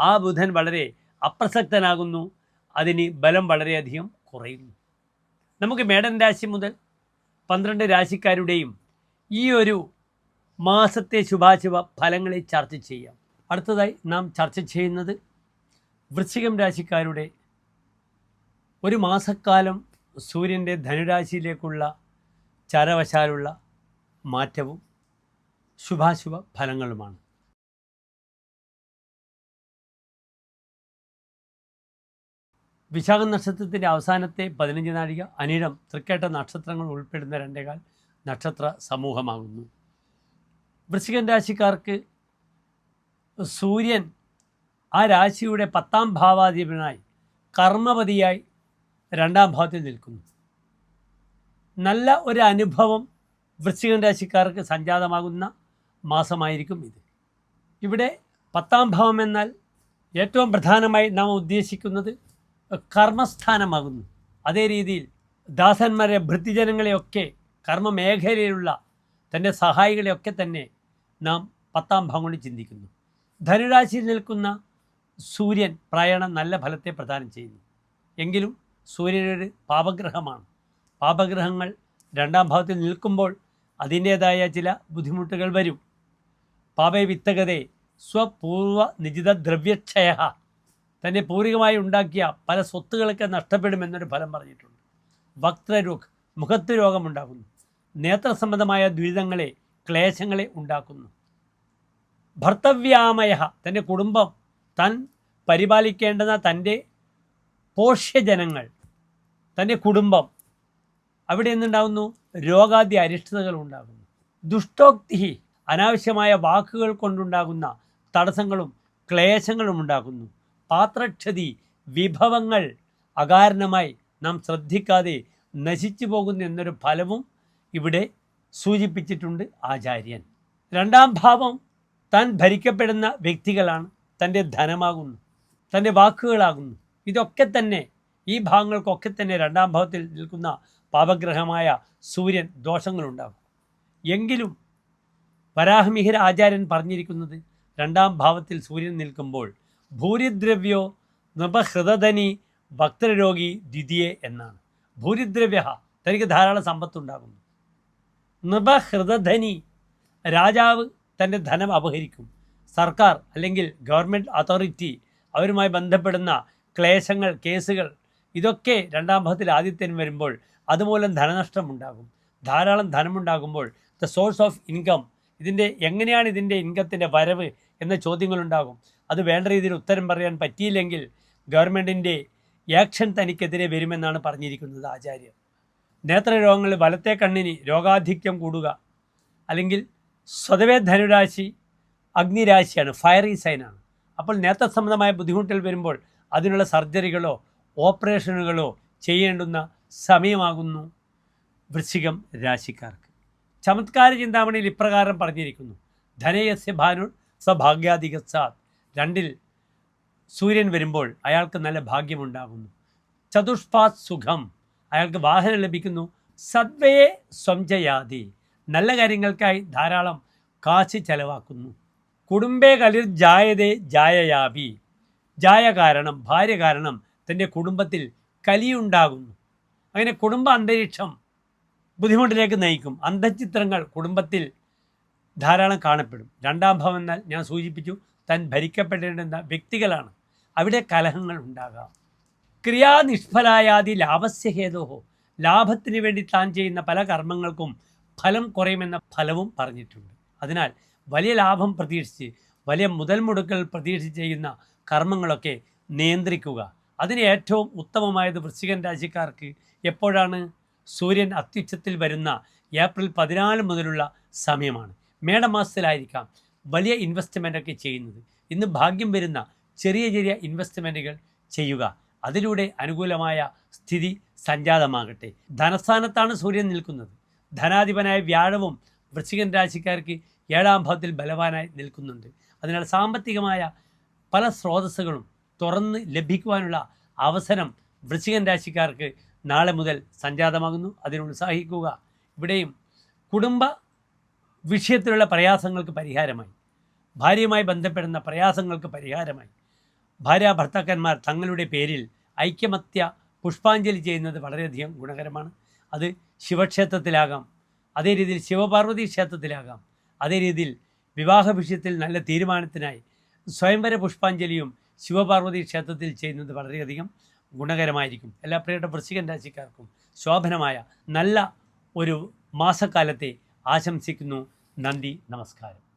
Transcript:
ആ ബുധൻ വളരെ അപ്രസക്തനാകുന്നു. അതിന് ബലം വളരെയധികം കുറയുന്നു. നമുക്ക് മേടൻ രാശി മുതൽ പന്ത്രണ്ട് രാശിക്കാരുടെയും ഈ ഒരു മാസത്തെ ശുഭാശുഭ ഫലങ്ങളെ ചർച്ച ചെയ്യാം. അടുത്തതായി നാം ചർച്ച ചെയ്യുന്നത് വൃശ്ചികം രാശിക്കാരുടെ ഒരു മാസക്കാലം സൂര്യന്റെ ധനുരാശിയിലേക്കുള്ള ചരവശാലുള്ള മാറ്റവും ശുഭാശുഭ ഫലങ്ങളുമാണ്. വിശാഖ നക്ഷത്രത്തിന്റെ അവസാനത്തെ പതിനഞ്ച് നാഴിക അനിഴം തൃക്കേട്ട നക്ഷത്രങ്ങൾ ഉൾപ്പെടുന്ന രണ്ടേകാൽ നക്ഷത്ര സമൂഹമാകുന്നു. വൃശ്ചികൻ രാശിക്കാർക്ക് സൂര്യൻ ആ രാശിയുടെ പത്താം ഭാവാധിപനായി കർമ്മപതിയായി രണ്ടാം ഭാവത്തിൽ നിൽക്കുന്നു. നല്ല ഒരു അനുഭവം വൃശ്ചികൻ രാശിക്കാർക്ക് സംജാതമാകുന്ന മാസമായിരിക്കും ഇത്. ഇവിടെ പത്താം ഭാവം എന്നാൽ ഏറ്റവും പ്രധാനമായി നാം ഉദ്ദേശിക്കുന്നത് കർമ്മസ്ഥാനമാകുന്നു. അതേ രീതിയിൽ ദാസന്മാരെ ഭൃത്തിജനങ്ങളെയൊക്കെ കർമ്മമേഖലയിലുള്ള തന്റെ സഹായികളെയൊക്കെ തന്നെ നാം പത്താം കൊണ്ട് ചിന്തിക്കുന്നു. ധനുരാശിയിൽ നിൽക്കുന്ന സൂര്യൻ പ്രായണം നല്ല ഫലത്തെ പ്രദാനം ചെയ്യുന്നു. എങ്കിലും സൂര്യനൊരു പാപഗ്രഹമാണ്. പാപഗ്രഹങ്ങൾ രണ്ടാം ഭാവത്തിൽ നിൽക്കുമ്പോൾ അതിന്റേതായ ചില ബുദ്ധിമുട്ടുകൾ വരും. പാപവിത്തകതയെ സ്വപൂർവ നിജിത ദ്രവ്യക്ഷയ തന്നെ പൂർവികമായി ഉണ്ടാക്കിയ പല സ്വത്തുകളൊക്കെ നഷ്ടപ്പെടുമെന്നൊരു ഫലം പറഞ്ഞിട്ടുണ്ട്. വക്രരോഗ് മുഖത്ത് രോഗമുണ്ടാകുന്നു. നേത്ര സംബന്ധമായ ദുരിതങ്ങളെ ക്ലേശങ്ങളെ ഉണ്ടാക്കുന്നു. ഭർത്തവ്യാമയ തന്റെ കുടുംബം തൻ പരിപാലിക്കേണ്ടുന്ന തന്റെ പോഷ്യജനങ്ങൾ തന്റെ കുടുംബം അവിടെ നിന്നുണ്ടാകുന്നു രോഗാദി അരിഷ്ടതകൾ ഉണ്ടാകുന്നു. ദുഷ്ടോക്തി അനാവശ്യമായ വാക്കുകൾ കൊണ്ടുണ്ടാകുന്ന തടസ്സങ്ങളും ക്ലേശങ്ങളും ഉണ്ടാകുന്നു. പാത്രക്ഷതി വിഭവങ്ങൾ അകാരണമായി നാം ശ്രദ്ധിക്കാതെ നശിച്ചു പോകുന്നു എന്നൊരു ഫലവും ഇവിടെ സൂചിപ്പിച്ചിട്ടുണ്ട് ആചാര്യൻ. രണ്ടാം ഭാവം താൻ ഭരിക്കപ്പെടുന്ന വ്യക്തികളാണ്. തന്റെ ധനമാകുന്നു. തന്റെ വാക്കുകളാകുന്നു. ഇതൊക്കെ തന്നെ ഈ ഭാഗങ്ങൾക്കൊക്കെ തന്നെ രണ്ടാം ഭാവത്തിൽ നിൽക്കുന്ന പാപഗ്രഹമായ സൂര്യൻ ദോഷങ്ങളുണ്ടാകും. എങ്കിലും വരാഹമിഹിര ആചാര്യൻ പറഞ്ഞിരിക്കുന്നത് രണ്ടാം ഭാവത്തിൽ സൂര്യൻ നിൽക്കുമ്പോൾ ഭൂരിദ്രവ്യോ നൃപഹൃതധനി ഭക്തരോഗി ദ്വിതിയെ എന്നാണ്. ഭൂരിദ്രവ്യ തനിക്ക് ധാരാളം സമ്പത്തുണ്ടാകുന്നു. നൃപഹൃതധനി രാജാവ് തന്റെ ധനം അപഹരിക്കും. സർക്കാർ അല്ലെങ്കിൽ ഗവൺമെന്റ് അതോറിറ്റി അവരുമായി ബന്ധപ്പെടുന്ന ക്ലേശങ്ങൾ കേസുകൾ ഇതൊക്കെ രണ്ടാം ഭാഗത്തിൽ ആദ്യത്തിന് വരുമ്പോൾ അതുമൂലം ധനനഷ്ടം ഉണ്ടാകും. ധാരാളം ധനമുണ്ടാകുമ്പോൾ ദ സോഴ്സ് ഓഫ് ഇൻകം ഇതിന്റെ എങ്ങനെയാണ് ഇതിന്റെ ഇൻകത്തിന്റെ വരവ് എന്ന ചോദ്യങ്ങളുണ്ടാകും. അത് വേണ്ട രീതിയിൽ ഉത്തരം പറയാൻ പറ്റിയില്ലെങ്കിൽ ഗവൺമെന്റിന്റെ ആക്ഷൻ തനിക്കെതിരെ വരുമെന്നാണ് പറഞ്ഞിരിക്കുന്നത് ആചാര്യർ നേത്രരോഗങ്ങളിൽ വലത്തെ കണ്ണിന് രോഗാധിക്യം കൂടുക അല്ലെങ്കിൽ സ്വതവേ ധനുരാശി അഗ്നിരാശിയാണ് ഫയറി സൈനാണ് അപ്പോൾ നേത്ര സംബന്ധമായ ബുദ്ധിമുട്ടുകൾ വരുമ്പോൾ അതിനുള്ള സർജറികളോ ഓപ്പറേഷനുകളോ ചെയ്യേണ്ടുന്ന സമയമാകുന്നു വൃശ്ചികം രാശിക്കാർക്ക്. ചമത്കാര ചിന്താമണിയിൽ ഇപ്രകാരം പറഞ്ഞിരിക്കുന്നു. ധനയസ്യ ഭാനു സ്വഭാഗ്യാധികസാത് രണ്ടിൽ സൂര്യൻ വരുമ്പോൾ അയാൾക്ക് നല്ല ഭാഗ്യമുണ്ടാകുന്നു. ചതുഷ്പാത് സുഖം. അയാൾക്ക് വാഹനം ലഭിക്കുന്നു. സദ്വയെ സ്വംജയാതി നല്ല കാര്യങ്ങൾക്കായി ധാരാളം കാശ് ചെലവാക്കുന്നു. കുടുംബേ കലിർ ജായതേ ജായയാബി ജായ കാരണം ഭാര്യ കാരണം തന്റെ കുടുംബത്തിൽ കലിയുണ്ടാകുന്നു. അങ്ങനെ കുടുംബ അന്തരീക്ഷം ബുദ്ധിമുട്ടിലേക്ക് നയിക്കും. അന്ധചിത്രങ്ങൾ കുടുംബത്തിൽ ധാരാളം കാണപ്പെടും. രണ്ടാം ഭാവം എന്നാൽ ഞാൻ സൂചിപ്പിച്ചു താൻ ഭരിക്കപ്പെടേണ്ടുന്ന വ്യക്തികളാണ്. അവിടെ കലഹങ്ങൾ ഉണ്ടാകാം. ക്രിയാനിഷ്ഫലായാതി ലാഭസ്യഹേതോഹോ ലാഭത്തിന് വേണ്ടി താൻ ചെയ്യുന്ന പല കർമ്മങ്ങൾക്കും ഫലം കുറയുമെന്ന ഫലവും പറഞ്ഞിട്ടുണ്ട്. അതിനാൽ വലിയ ലാഭം പ്രതീക്ഷിച്ച് വലിയ മുതൽ മുടക്കൽ പ്രതീക്ഷിച്ച് ചെയ്യുന്ന കർമ്മങ്ങളൊക്കെ നിയന്ത്രിക്കുക. അതിന് ഏറ്റവും ഉത്തമമായത് വൃശ്ചികൻ രാശിക്കാർക്ക് എപ്പോഴാണ്? സൂര്യൻ അത്യുച്ചത്തിൽ വരുന്ന ഏപ്രിൽ പതിനാല് മുതലുള്ള സമയമാണ്. മേടമാസത്തിലായിരിക്കാം. വലിയ ഇൻവെസ്റ്റ്മെന്റൊക്കെ ചെയ്യുന്നത്. ഇന്ന് ഭാഗ്യം വരുന്ന ചെറിയ ചെറിയ ഇൻവെസ്റ്റ്മെന്റുകൾ ചെയ്യുക. അതിലൂടെ അനുകൂലമായ സ്ഥിതി സംജാതമാകട്ടെ. ധനസ്ഥാനത്താണ് സൂര്യൻ നിൽക്കുന്നത്. ധനാധിപനായ വ്യാഴവും വൃശ്ചികൻ രാശിക്കാർക്ക് ഏഴാം ഭാവത്തിൽ ബലവാനായി നിൽക്കുന്നുണ്ട്. അതിനാൽ സാമ്പത്തികമായ പല സ്രോതസ്സുകളും തുറന്ന് ലഭിക്കുവാനുള്ള അവസരം വൃശ്ചികൻ രാശിക്കാർക്ക് നാളെ മുതൽ സംജാതമാകുന്നു. അതിനുത്സാഹിക്കുക ഇവിടെയും കുടുംബ വിഷയത്തിലുള്ള പ്രയാസങ്ങൾക്ക് പരിഹാരമായി. ഭാര്യയുമായി ബന്ധപ്പെടുന്ന പ്രയാസങ്ങൾക്ക് പരിഹാരമായി. ഭാര്യ ഭർത്താക്കന്മാർ തങ്ങളുടെ പേരിൽ ഐക്യമത്യ പുഷ്പാഞ്ജലി ചെയ്യുന്നത് വളരെയധികം ഗുണകരമാണ്. അത് ശിവക്ഷേത്രത്തിലാകാം അതേ രീതിയിൽ ശിവപാർവതി ക്ഷേത്രത്തിലാകാം അതേ രീതിയിൽ വിവാഹ വിഷയത്തിൽ നല്ല തീരുമാനത്തിനായി സ്വയംവര പുഷ്പാഞ്ജലിയും ശിവപാർവതി ക്ഷേത്രത്തിൽ ചെയ്യുന്നത് വളരെയധികം ഗുണകരമായിരിക്കും. എല്ലാ പ്രിയപ്പെട്ട വൃശ്ചികൻ രാശിക്കാർക്കും ശോഭനമായ നല്ല ഒരു മാസക്കാലത്തെ ആശംസിക്കുന്നു. നന്ദി നമസ്കാരം.